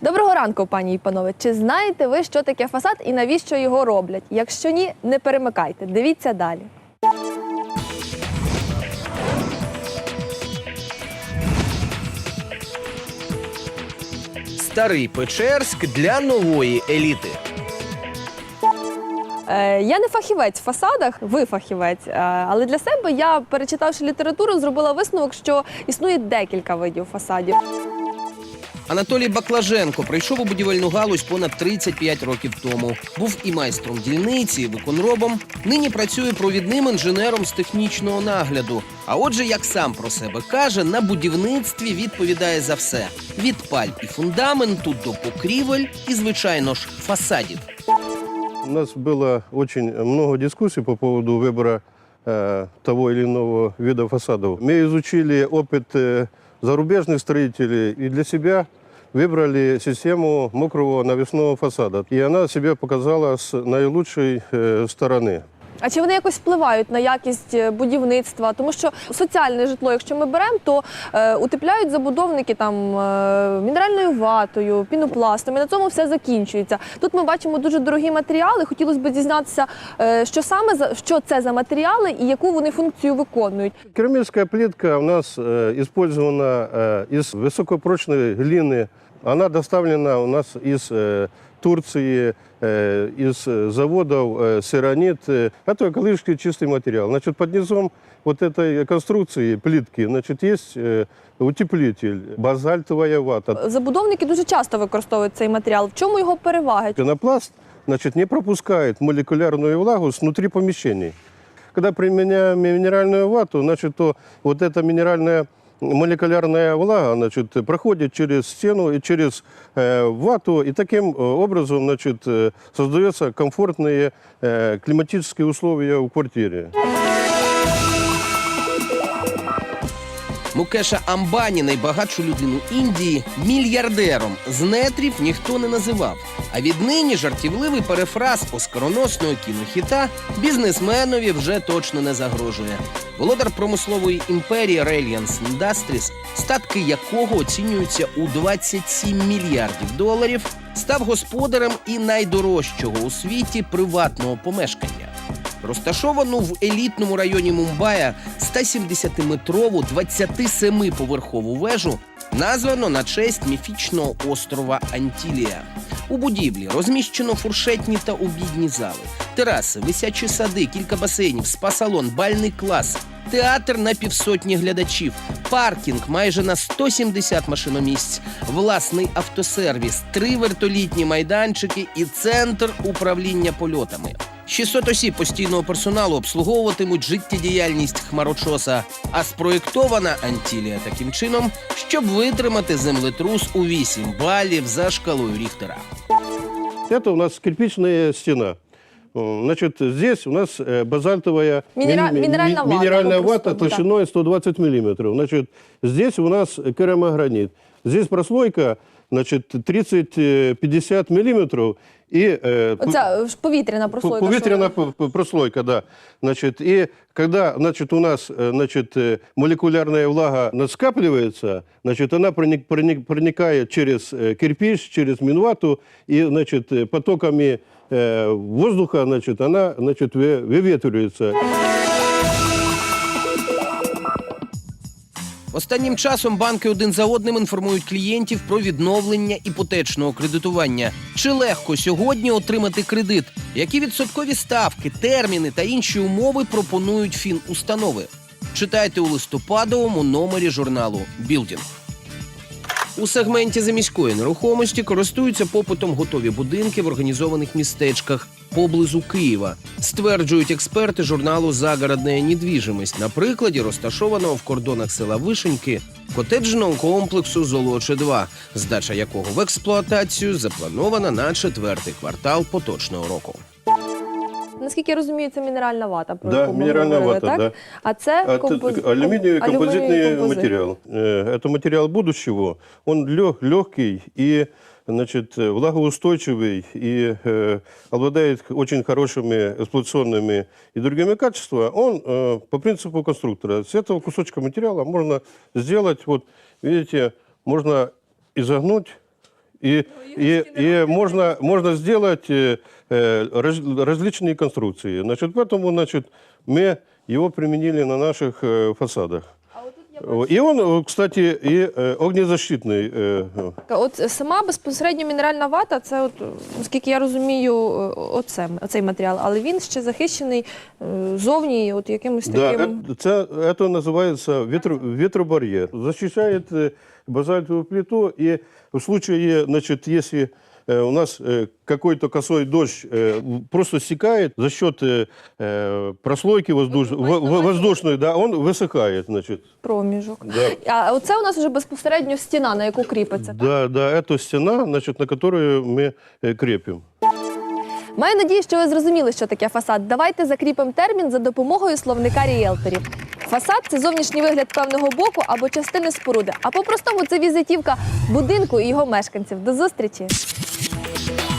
Доброго ранку, пані і панове. Чи знаєте ви, що таке фасад і навіщо його роблять? Якщо ні, не перемикайте. Дивіться далі. Старий Печерськ для нової еліти. Е, я не фахівець в фасадах, ви фахівець. Е, але для себе я, перечитавши літературу, зробила висновок, що існує декілька видів фасадів. Анатолій Баклаженко прийшов у будівельну галузь понад 35 років тому. Був і майстром дільниці, і виконробом. Нині працює провідним інженером з технічного нагляду. А отже, як сам про себе каже, на будівництві відповідає за все: від паль і фундаменту до покрівель і, звичайно ж, фасадів. У нас было очень много дискуссий по поводу выбора э, того или иного вида фасадов. Мы изучили опыт э, зарубежных строителей и для себя выбрали систему мокрого навесного фасада. И она себя показала с наилучшей э, стороны. А чи вони якось впливають на якість е, будівництва? Тому що соціальне житло, якщо ми беремо, то е, утепляють забудовники там е, мінеральною ватою, пінопластом, і на цьому все закінчується. Тут ми бачимо дуже дорогі матеріали. Хотілося б дізнатися, е, що саме за що це за матеріали і яку вони функцію виконують. Керамическая плитка у нас э, использована э, из высокопрочной глины. Она доставлена у нас из э, Турции, э, из э, заводов э, Сиранит. Э, Это экологически чистый материал. Значит, под низом вот этой конструкции плитки значит, есть э, утеплитель, базальтовая вата. Забудовники дуже часто використовують цей матеріал. В чому його переваги? Пенопласт значит, не пропускает молекулярную влагу снутри помещений. Когда применяем минеральную вату, значит, то вот эта минеральная молекулярная влага значит, проходит через стену и через э, вату, и таким э, образом значит, э, создаются комфортные э, климатические условия в квартире. Мукеша Амбані, найбагатшу людину Індії, мільярдером з нетрів ніхто не називав. А віднині жартівливий перефраз оскароносного кінохіта бізнесменові вже точно не загрожує. Володар промислової імперії Reliance Industries, статки якого оцінюються у 27 мільярдів доларів, став господарем і найдорожчого у світі приватного помешкання. Розташовану в елітному районі Мумбая 170-метрову 27-поверхову вежу названо на честь міфічного острова Антілія. У будівлі розміщено фуршетні та обідні зали, тераси, висячі сади, кілька басейнів, спа-салон, бальний клас, театр на півсотні глядачів, паркінг майже на 170 машиномісць, власний автосервіс, три вертолітні майданчики і центр управління польотами. 600 осіб постійного персоналу обслуговуватимуть життєдіяльність хмарочоса, а спроєктована Антілія таким чином, щоб витримати землетрус у 8 балів за шкалою Ріхтера. Это у нас кирпичная стена. О, Значит, здесь у нас э, базальтовая Минера- ми- ми- минеральная вата, минеральная его вата просто, да. толщиной 120 миллиметров. Значит, здесь у нас керамогранит. Здесь прослойка, значит, 30-50 миллиметров. И э, п- Оця ж повітряна прослойка. що Поветряная п- п- прослойка, да. Значит, и когда, значит, у нас, э, значит, э, молекулярная влага скапливается, значит, она проник- проник- проникает через э, кирпич, через минвату, и, значит, э, потоками э, воздуха, значит, она, значит, ве- выветривается. Останнім часом банки один за одним інформують клієнтів про відновлення іпотечного кредитування. Чи легко сьогодні отримати кредит? Які відсоткові ставки, терміни та інші умови пропонують фінустанови? Читайте у листопадовому номері журналу Білдінг. У сегменті заміської нерухомості користуються попитом готові будинки в організованих містечках поблизу Києва, стверджують експерти журналу Загородна недвіжимость на прикладі розташованого в кордонах села Вишеньки котеджного комплексу Золоче 2 здача якого в експлуатацію запланована на четвертий квартал поточного року. Наскільки я розумію, це мінеральна вата, про Да, яку ми мінеральна говорили, вата, так? да. А це А композ... это алюминиевый композитный композит. материал. Э, Это материал будущего. Он легкий и значит, э, влагоустойчивый и э, обладает очень хорошими эксплуатационными и другими качествами, он э, по принципу конструктора. С этого кусочка материала можно сделать, вот видите, можно изогнуть и, и, и можно, можно сделать э, э, раз- различные конструкции. Значит, поэтому значит, мы его применили на наших э, фасадах. И он, э, кстати, и э, огнезащитный. э, э, От сама безпосередньо мінеральна вата, це, от, наскільки я розумію, е, оце, оцей матеріал, але він ще захищений е, зовні от якимось Да, таким. это, це, это называется ветро, ветробарьер. Защищает э, базальтовую плиту, и в случае, значит, если э, у нас э, какой-то косой дождь э, просто стекает за счет э, э, прослойки воздуш... во- во- воздушной, да, он высыхает, значит. Проміжок. Да. А оце у нас вже безпосередньо стіна, на яку кріпиться. так? Да, да, это стена, значит, на которую мы э, крепим. Маю надію, що ви зрозуміли, що таке фасад. Давайте закріпимо термін за допомогою словника ріелторів. Фасад це зовнішній вигляд певного боку або частини споруди. А по-простому це візитівка будинку і його мешканців. До зустрічі! Thank